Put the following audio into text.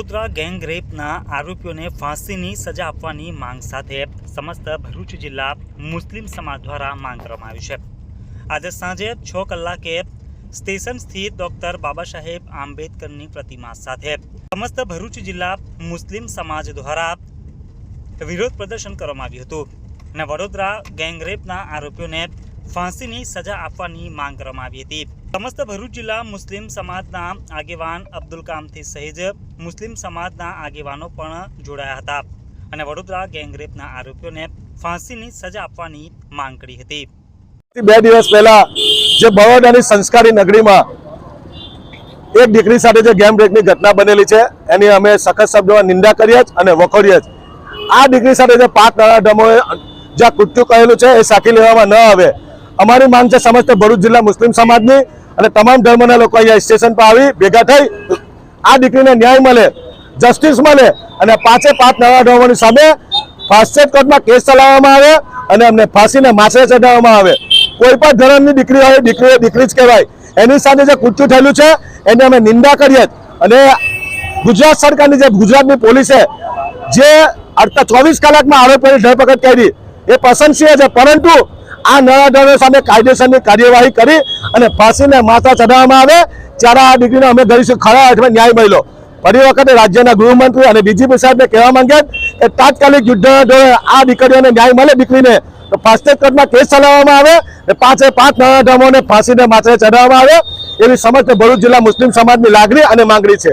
Vadodara gang રેપના આરોપીઓને ફાંસીની સજા આપવાની માંગ સાથે સમસ્ત ભરૂચ જિલ્લા મુસ્લિમ સમાજ દ્વારા માંગ કરવામાં આવી છે. આજે સાંજે છ કલાકે સ્ટેશન સ્થિત ડોક્ટર બાબા સાહેબ આંબેડકરની પ્રતિમા સાથે સમસ્ત ભરૂચ જિલ્લા મુસ્લિમ સમાજ દ્વારા વિરોધ પ્રદર્શન કરવામાં આવ્યું હતું અને વડોદરા ગેંગરેપના આરોપીઓને ફાંસીની સજા આપવાની માંગ કરવામાં આવી હતી. સમસ્ત ભરૂચ જિલ્લા મુસ્લિમ સમાજના આગેવાન અબ્દુલ કામથી સહિત મુસ્લિમ સમાજના આગેવાનો પણ જોડાયા હતા અને વડોદરા ગેંગરેપના આરોપીઓને ફાંસીની સજા આપવાની માંગ કરી હતી. બે દિવસ પહેલા જે બરોડાની સંસ્કારી નગરીમાં એક દીકરી સાથે જે ગેમ બ્રેકની ઘટના બનેલી છે, એની અમે સખત શબ્દોમાં નિંદા કરીએ જ અને વખોડીએ જ. આ દીકરી સાથે જે પાંચ નાના જ્યાં કૃત્યુ કહેલું છે, એ સાખી લેવામાં ન આવે. અમારી માંગ છે સમસ્ત ભરૂચ જિલ્લા મુસ્લિમ સમાજની અને તમામ ધર્મના લોકો અહીંયા સ્ટેશન પર આવી ભેગા થઈ આ દીકરીને ન્યાય મળે જસ્ટિસ મળે અને પાંચે પાંચ નવા ડમોની સામે ફાસ્ટેટ કોર્ટમાં કેસ ચલાવવામાં આવે અને અમને ફાંસીને માછરે ચડાવવામાં આવે. કોઈ પણ ધર્મની દીકરી હોય દીકરી દીકરી જ કહેવાય. એની સાથે જે કૃત્યુ થયેલું છે, એની અમે નિંદા કરીએ અને ગુજરાત સરકારની જે ગુજરાતની પોલીસે જે અડતા ચોવીસ કલાકમાં આરોપીની ધરપકડ કરી, એ પ્રશંસનીય છે, પરંતુ આ નરાધમો સામે કાયદેસરની કાર્યવાહી કરી અને ફાંસીને માથા ચડાવવામાં આવે ત્યારે આ દીકરીને અમે ધરીશું ખરા અર્થમાં ન્યાય મળ્યો. ફરી વખતે રાજ્યના ગૃહમંત્રી અને ડીજીપી સાહેબને કહેવા માંગ્યા કે તાત્કાલિક યુદ્ધના ધોરણે આ દીકરીઓને ન્યાય મળે દીકરીને. તો ફાસ્ટેગ કોર્ટમાં કેસ ચલાવવામાં આવે અને પાંચે પાંચ નરાધમોને ફાંસીને માથે ચડાવવામાં આવે એવી સમગ્ર ભરૂચ જિલ્લા મુસ્લિમ સમાજની લાગણી અને માંગણી છે.